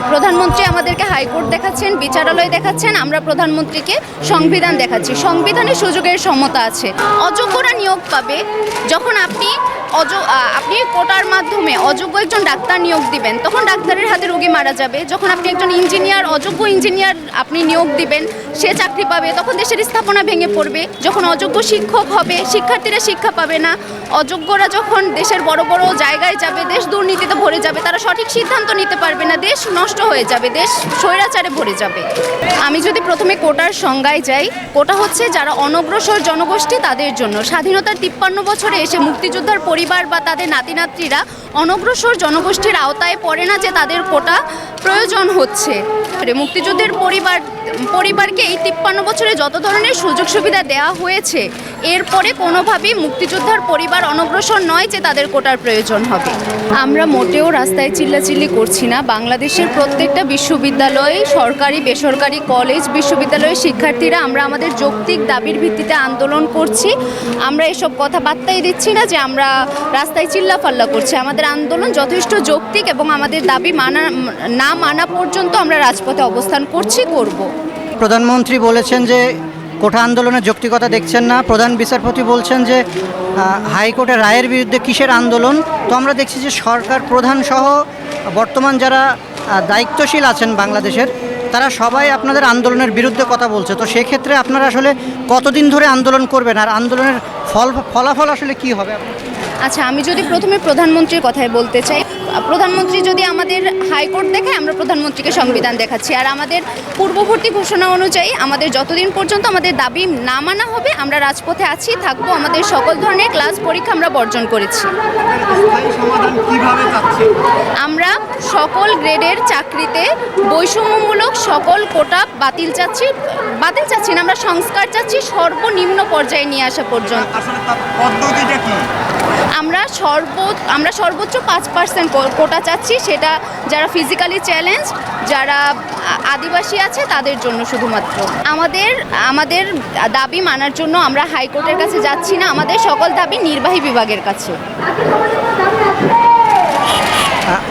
প্রধানমন্ত্রী আমাদেরকে হাইকোর্ট দেখাচ্ছেন, বিচারালয় দেখাচ্ছেন, আমরা প্রধানমন্ত্রীকে সংবিধান দেখাচ্ছি। সংবিধানে সুযোগের সমতা আছে। অযোগ্যরা নিয়োগ পাবে। যখন আপনি অজ আপনি কোটার মাধ্যমে অযোগ্য একজন ডাক্তার নিয়োগ দিবেন, তখন ডাক্তারের হাতে রোগী মারা যাবে। যখন আপনি একজন ইঞ্জিনিয়ার, অযোগ্য ইঞ্জিনিয়ার আপনি নিয়োগ দিবেন, সে চাকরি পাবে, তখন দেশের স্থাপনা ভেঙে পড়বে। যখন অযোগ্য শিক্ষক হবে, শিক্ষার্থীরা শিক্ষা পাবে না। অযোগ্যরা যখন দেশের বড় বড় জায়গায় যাবে, দেশ দুর্নীতিতে ভরে যাবে, তারা সঠিক সিদ্ধান্ত নিতে পারবে না। দেশ নষ্ট হয়ে যাবে, দেশ স্বৈরাচারে ভরে যাবে। আমি যদি প্রথমে কোটার সংজ্ঞায় যাই, কোটা হচ্ছে যারা অনগ্রসর জনগোষ্ঠী তাদের জন্য। স্বাধীনতার তিপ্পান্ন বছরে এসে মুক্তিযোদ্ধার পরিবার বা তাদের নাতি নাতনিরা অনগ্রসর জনগোষ্ঠীর আওতায় পড়ে না যে তাদের কোটা প্রয়োজন হচ্ছে। মুক্তিযুদ্ধের পরিবার, পরিবারকে এই তিপ্পান্ন বছরে যত ধরনের সুযোগ সুবিধা দেওয়া হয়েছে, এরপরে কোনোভাবেই মুক্তিযোদ্ধার পরিবার অনগ্রসর নয় যে তাদের কোটার প্রয়োজন হবে। আমরা মোটেও রাস্তায় চিল্লাচিল্লি করছি না। বাংলাদেশের প্রত্যেকটা বিশ্ববিদ্যালয়, সরকারি, বেসরকারি, কলেজ, বিশ্ববিদ্যালয়ের শিক্ষার্থীরা আমরা আমাদের যৌক্তিক দাবির ভিত্তিতে আন্দোলন করছি। আমরা এসব কথা বার্তাই দিচ্ছি না যে আমরা রাস্তায় চিল্লাফাল্লা করছি। আমাদের আন্দোলন যথেষ্ট যৌক্তিক এবং আমাদের দাবি মানা, না মানা পর্যন্ত আমরা রাজপথে অবস্থান করছি, করব। প্রধানমন্ত্রী বলেছেন যে কোঠা আন্দোলনের যৌক্তিকতা দেখছেন না। প্রধান বিচারপতি বলছেন যে হাইকোর্টের রায়ের বিরুদ্ধে কিসের আন্দোলন? তো আমরা দেখছি যে সরকার প্রধান সহ বর্তমান যারা দায়িত্বশীল আছেন বাংলাদেশের। তারা সবাই আপনাদের আন্দোলনের বিরুদ্ধে কথা বলছে। তো সেক্ষেত্রে আপনারা আসলে কতদিন ধরে আন্দোলন করবেন? আর আন্দোলনের ফল, ফলাফল আসলে কি হবে? আচ্ছা আমি যদি প্রথমে প্রধানমন্ত্রীর কথায় বলতে চাই প্রধানমন্ত্রী যদি আমাদের হাইকোর্ট দেখায়, আমরা প্রধানমন্ত্রীকে সংবিধান দেখাচ্ছি। আর আমাদের পূর্ববর্তী ঘোষণা অনুযায়ী আমাদের যতদিন পর্যন্ত আমাদের দাবি না মানা হবে, আমরা রাজপথে আছি, থাকব, আমাদের সকল ধরনের ক্লাস পরীক্ষা আমরা বর্জন করেছি। আমরা সকল গ্রেডের চাকরিতে বৈষম্যমূলক সকল কোটা বাতিল চাচ্ছি। বাতিল চাচ্ছি না আমরা সংস্কার চাচ্ছি সর্বনিম্ন পর্যায়ে নিয়ে আসা পর্যন্ত। পদ্ধতিটা কি? আমরা সর্ব আমরা সর্বোচ্চ পাঁচ পার্সেন্ট কোটা চাচ্ছি সেটা যারা ফিজিক্যালি চ্যালেঞ্জ যারা আদিবাসী আছে তাদের জন্য শুধুমাত্র। আমাদের আমাদের দাবি মানার জন্য আমরা হাইকোর্টের কাছে যাচ্ছি না আমাদের সকল দাবি নির্বাহী বিভাগের কাছে।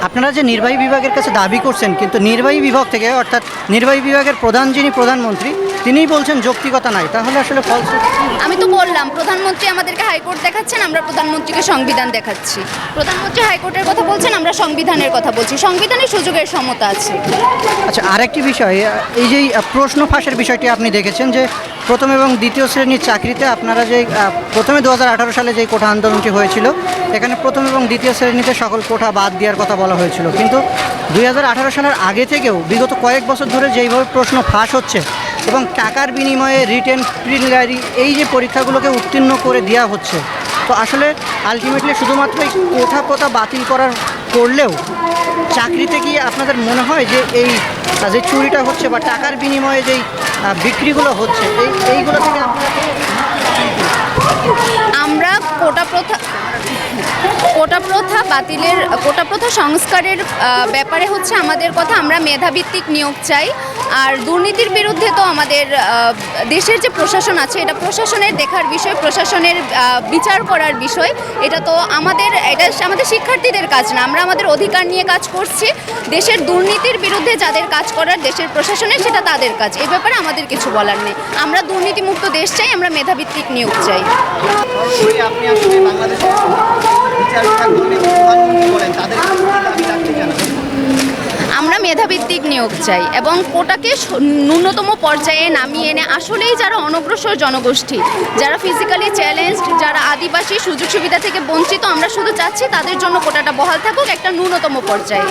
আপনারা যে নির্বাহী বিভাগের কাছে দাবি করছেন কিন্তু নির্বাহী বিভাগ থেকে অর্থাৎ নির্বাহী বিভাগের প্রধান যিনি প্রধানমন্ত্রী তিনিই বলছেন যৌক্তিকতা নাই। তাহলে আসলে ফল আমি তো বললাম প্রধানমন্ত্রী আমাদেরকে হাইকোর্ট দেখাচ্ছেন আমরা প্রধানমন্ত্রীকে সংবিধান দেখাচ্ছি। প্রধানমন্ত্রী হাইকোর্টের কথা বলছেন আমরা সংবিধানের কথা বলছি। সংবিধানে সুযোগের সমতা আছে। আচ্ছা আরেকটি বিষয় এই যে প্রশ্ন ফাঁসের বিষয়টি আপনি দেখেছেন যে প্রথম এবং দ্বিতীয় শ্রেণির চাকরিতে আপনারা যে প্রথমে দু হাজার আঠারো সালে যে কোঠা আন্দোলনটি হয়েছিল, এখানে প্রথম এবং দ্বিতীয় শ্রেণীতে সকল কোঠা বাদ দেওয়ার কথা বলা হয়েছিল। কিন্তু দু হাজার আঠেরো সালের আগে থেকেও বিগত কয়েক বছর ধরে যেইভাবে প্রশ্ন ফাঁস হচ্ছে এবং টাকার বিনিময়ে রিটেন প্রিলিমিনারি এই যে পরীক্ষাগুলোকে উত্তীর্ণ করে দেওয়া হচ্ছে, তো আসলে আলটিমেটলি শুধুমাত্র এই কোঠা কোথা বাতিল করার করলেও চাকরিতে কি আপনাদের মনে হয় যে এই, যে চুরিটা হচ্ছে বা টাকার বিনিময়ে যেই বিক্রিগুলো হচ্ছে। এই এইগুলো থেকে আমরা কোটা প্রথা কোটা প্রথা বাতিলের, কোটা প্রথা সংস্কারের ব্যাপারে হচ্ছে আমাদের কথা, আমরা মেধাভিত্তিক নিয়োগ চাই। আর দুর্নীতির বিরুদ্ধে তো আমাদের দেশের যে প্রশাসন আছে, এটা প্রশাসনের দেখার বিষয়, প্রশাসনের বিচার করার বিষয়। এটা তো আমাদের, এটা আমাদের শিক্ষার্থীদের কাজ না, আমরা আমাদের অধিকার নিয়ে কাজ করছি। দেশের দুর্নীতির বিরুদ্ধে যাদের কাজ করার, দেশের প্রশাসনের, সেটা তাদের কাজ। এ ব্যাপারে আমাদের কিছু বলার নেই। আমরা দুর্নীতিমুক্ত দেশ চাই, আমরা মেধাভিত্তিক নিয়োগ চাই। আপনি আসলে বাংলাদেশের আমরা মেধাভিত্তিক নিয়োগ চাই এবং কোটাকে ন্যূনতম পর্যায়ে নামিয়ে এনে আসলেই যারা অনগ্রসর জনগোষ্ঠী, যারা ফিজিক্যালি চ্যালেঞ্জড যারা আদিবাসী সুযোগ সুবিধা থেকে বঞ্চিত, আমরা শুধু চাচ্ছি তাদের জন্য কোটাটা বহাল থাকুক একটা ন্যূনতম পর্যায়ে।